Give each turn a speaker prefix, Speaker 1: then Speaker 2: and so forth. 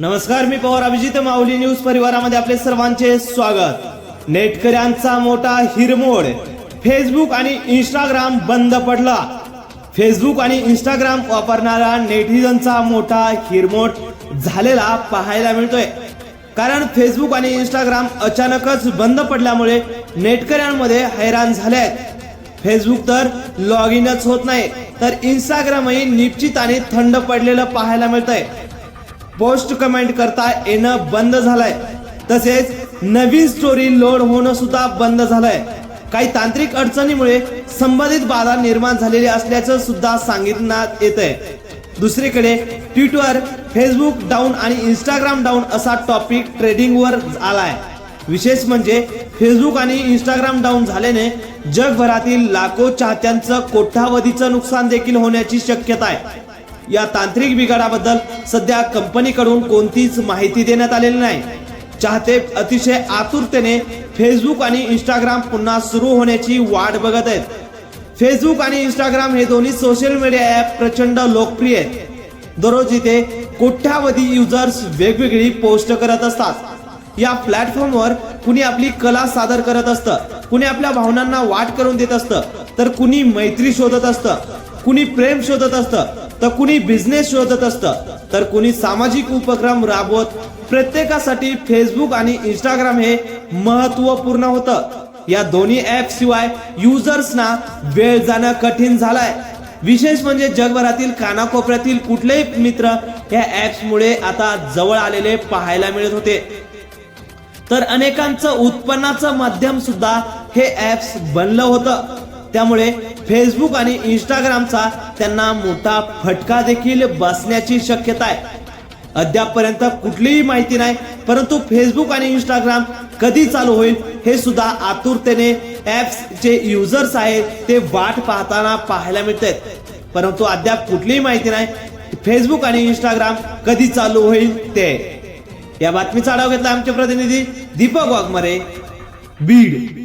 Speaker 1: नमस्कार मी पवार अभिजित माऊली न्यूज परिवारामध्ये आपले सर्वांचे स्वागत. नेटकऱ्यांचा मोठा हिरमोड. फेसबुक आणि इंस्टाग्राम बंद पडला. फेसबुक आणि इंस्टाग्राम वापरणारा नेटिझनचा मोठा हिरमोड झालेला पाहायला मिळतोय. कारण फेसबुक आणि इंस्टाग्राम अचानकच बंद पडल्यामुळे नेटकऱ्यांमध्ये हैराण झाले आहेत फेसबुक तर लॉग इनच होत नाही तर इंस्टाग्रामही निश्चित आणि थंड पडलेलं पाहायला मिळतंय. पोस्ट कमेंट करता येणं बंद झालंय. तसेच नवीन स्टोरी लोड होणं सुद्धा बंद झालंय. काही तांत्रिक अडचणीमुळे संबंधित बाधा निर्माण झालेली असल्याचं सुद्धा सांगितण्यात येत आहे दुसरीकडे ट्विटर फेसबुक डाऊन आणि इंस्टाग्राम डाऊन असा टॉपिक ट्रेडिंगवर आलाय. विशेष म्हणजे फेसबुक आणि इंस्टाग्राम डाऊन झाल्याने जगभरातील लाखो चाहत्यांचं कोट्यावधीचं नुकसान देखील होण्याची शक्यता आहे. या तांत्रिक बिघाडाबद्दल सध्या कंपनीकडून कोणतीच माहिती देण्यात आलेली नाही. चाहते अतिशय आतुरतेने फेसबुक आणि इंस्टाग्राम पुन्हा सुरू होण्याची वाट बघत आहेत. फेसबुक आणि इंस्टाग्राम हे दोन्ही सोशल मीडिया ऍप प्रचंड लोकप्रिय आहेत. दररोज इथे कोट्यावधी युजर्स वेगवेगळी पोस्ट करत असतात. या प्लॅटफॉर्मवर कुणी आपली कला सादर करत असतं कुणी आपल्या भावनांना वाट करून देत असतं तर कुणी मैत्री शोधत असतं कुणी प्रेम शोधत असतं तर कुणी बिझनेस शोधत असतं तर कुणी सामाजिक उपक्रम राबवत प्रत्येकासाठी फेसबुक आणि इंस्टाग्राम हे महत्त्वपूर्ण होतं. या दोन्ही ऍप शिवाय युजर्सना वेळ जाणं कठीण झालंय. विशेष म्हणजे जगभरातील कानाकोपऱ्यातील कुठलेही मित्र या ऍप्समुळे आता जवळ आलेले पाहायला मिळत होते. तर अनेकांचं उत्पन्नाचं माध्यम सुद्धा हे ऍप्स बनलं होतं. त्यामुळे फेसबुक आणि इंस्टाग्रामचा त्यांना मोठा फटका देखील बसण्याची शक्यता आहे. अद्यापपर्यंत कुठलीही माहिती नाही परंतु फेसबुक आणि इंस्टाग्राम कधी चालू होईल हे सुद्धा आतुरतेने ऍप्स जे युजर्स आहेत ते वाट पाहताना पाहायला मिळत आहेत परंतु अद्याप कुठलीही माहिती नाही फेसबुक आणि इंस्टाग्राम कधी चालू होईल ते. या बातमीचा आढावा घेतला आमचे प्रतिनिधी दीपक वाघमारे. बीड.